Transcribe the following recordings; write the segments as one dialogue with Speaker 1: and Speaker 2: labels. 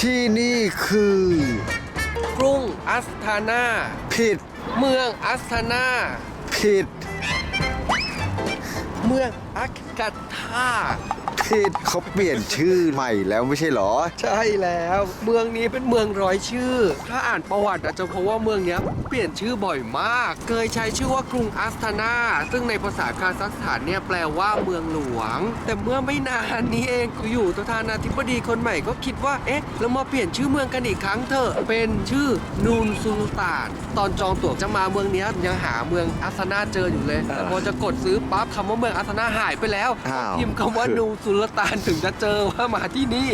Speaker 1: ที่นี่คือ
Speaker 2: กรุงอัสทานา
Speaker 1: ผิด
Speaker 2: เมืองอัสทานา
Speaker 1: ผิด
Speaker 2: เมืองอักกัตทา
Speaker 1: ผิดเขาเปลี่ยนชื่อใหม่แล้วไม่ใช่เหรอ
Speaker 2: ใช่แล้ว เมืองนี้เป็นเมืองร้อยชื่อ ถ้าอ่านประวัติอาจจะพบว่าเมืองเนี้ยเปลี่ยนชื่อบ่อยมาก เคยใช้ชื่อว่ากรุงอัสทานาซึ่งในภาษาคาซัคสถานเนี่ยแปลว่าเมืองหลวง แต่เมื่อไม่นานนี้เองอยู่ประธานาธิบดีคนใหม่ก็คิดว่าเอ๊ะเรามาเปลี่ยนชื่อเมืองกันอีกครั้งเถอะเป็นชื่อนูนซูลตาน ตอนจองตั๋วจะมาเมืองเนี้ยยังหาเมืองอัสทานาเจออยู่เลยแต่พอจะกดซื้อปั๊บคำว่าเมืองอัสทานาหายไปแล้ว
Speaker 1: อ้าว
Speaker 2: พิมพ์คำว่านูนซูลตานถึงจะเจอว่ามาที่นี่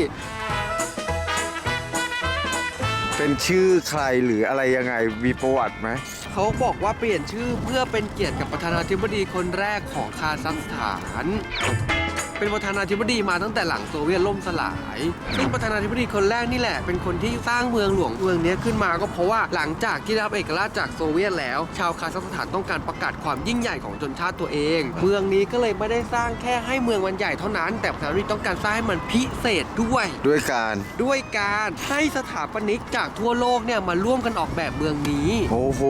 Speaker 1: เป็นชื่อใครหรืออะไรยังไงมีประวัติไหม
Speaker 2: เขาบอกว่าเปลี่ยนชื่อเพื่อเป็นเกียรติกับประธานาธิบดีคนแรกของคาซัคสถาน เป็นประธานาธิบดีมาตั้งแต่หลังโซเวียตล่มสลาย ซึ่งประธานาธิบดีคนแรกนี่แหละ เป็นคนที่สร้างเมืองหลวงเมืองนี้ขึ้นมาก็เพราะว่าหลังจากที่ได้รับเอกราชจากโซเวียตแล้ว ชาวคาซัคสถานต้องการประกาศความยิ่งใหญ่ของชนชาติตัวเอง เมืองนี้ก็เลยไม่ได้สร้างแค่ให้เมืองมันใหญ่เท่านั้น แต่ประธานาธิบดีต้องการสร้างให้มันพิเศษด้วย
Speaker 1: ด้วยการ
Speaker 2: ด้วยการให้สถาปนิกจากทั่วโลกเนี่ยมาร่วมกันออกแบบเมืองนี้
Speaker 1: โอ้โห